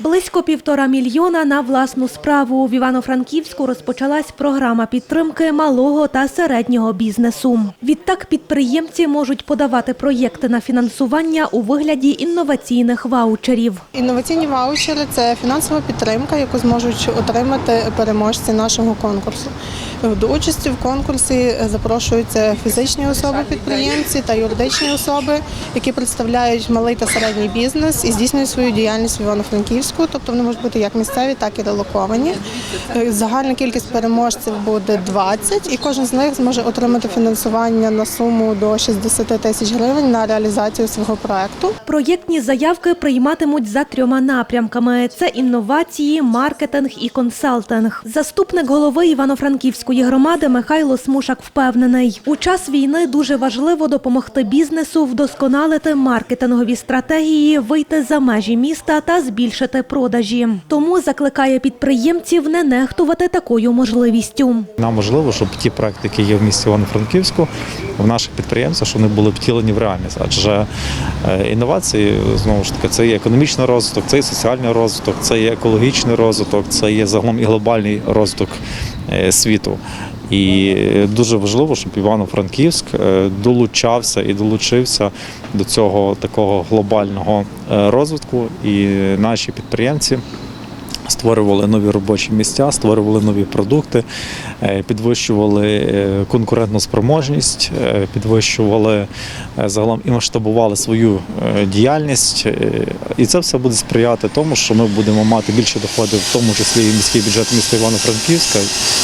Близько півтора мільйона на власну справу в Івано-Франківську розпочалась програма підтримки малого та середнього бізнесу. Відтак підприємці можуть подавати проєкти на фінансування у вигляді інноваційних ваучерів. Інноваційні ваучери це фінансова підтримка, яку зможуть отримати переможці нашого конкурсу. До участі в конкурсі запрошуються фізичні особи-підприємці та юридичні особи, які представляють малий та середній бізнес і здійснюють свою діяльність в Івано-Франківську. Тобто вони можуть бути як місцеві, так і релоковані. Загальна кількість переможців буде 20, і кожен з них зможе отримати фінансування на суму до 60 тисяч гривень на реалізацію свого проекту. Проєктні заявки прийматимуть за трьома напрямками: це інновації, маркетинг і консалтинг. Заступник голови Івано-Франківської громади Михайло Смушак впевнений, у час війни дуже важливо допомогти бізнесу вдосконалити маркетингові стратегії, вийти за межі міста та збільшити продажі. Тому закликає підприємців не нехтувати такою можливістю. Нам важливо, щоб ті проекти, які є в місті Івано-Франківську, в наших підприємцях, щоб вони були втілені в реальність. Адже е, інновації знову ж таки це є економічний розвиток, це є соціальний розвиток, це є екологічний розвиток, це є загалом і глобальний розвиток е, світу. І дуже важливо, щоб Івано-Франківськ е, долучався і долучився до цього такого глобального е, розвитку. І наші підприємці створювали нові робочі місця, створювали нові продукти, е, підвищували е, конкурентну спроможність, е, підвищували загалом і масштабували свою діяльність. І це все буде сприяти тому, що ми будемо мати більше доходів, в тому числі і міський бюджет міста Івано-Франківська,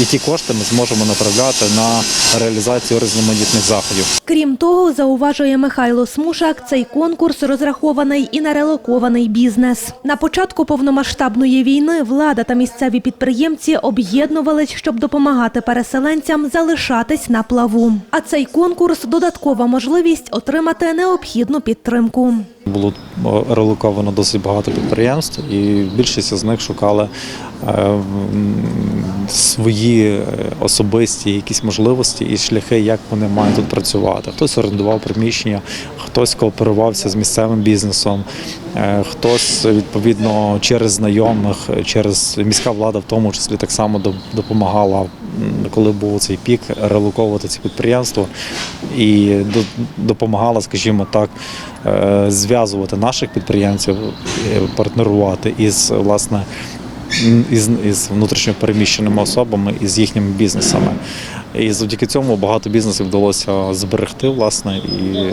і ті кошти ми зможемо направляти на реалізацію різноманітних заходів. Крім того, зауважує Михайло Смушак, цей конкурс розрахований і на релокований бізнес. На початку повномасштабної війни влада та місцеві підприємці об'єднувались, щоб допомагати переселенцям залишатись на плаву. А цей конкурс додаткова можливість отримати необхідну підтримку. Було релоковано досить багато підприємств, і більшість з них шукали свої е, особисті якісь можливості і шляхи, як вони мають тут працювати. Хтось орендував приміщення, хтось кооперувався з місцевим бізнесом, е, хтось відповідно через знайомих, через міська влада, в тому числі так само допомагала, коли був цей пік, релоковувати ці підприємства і допомагала, скажімо так, е, зв'язувати наших підприємців, партнерувати із власне. Із, із внутрішньо переміщеними особами і з їхніми бізнесами. І завдяки цьому багато бізнесів вдалося зберегти, власне, і е,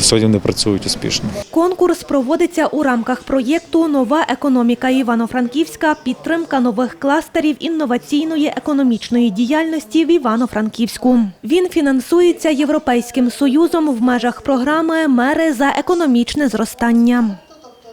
сьогодні вони працюють успішно. Конкурс проводиться у рамках проєкту Нова економіка Івано-Франківська. Підтримка нових кластерів інноваційної економічної діяльності в Івано-Франківську. Він фінансується Європейським союзом в межах програми Мери за економічне зростання.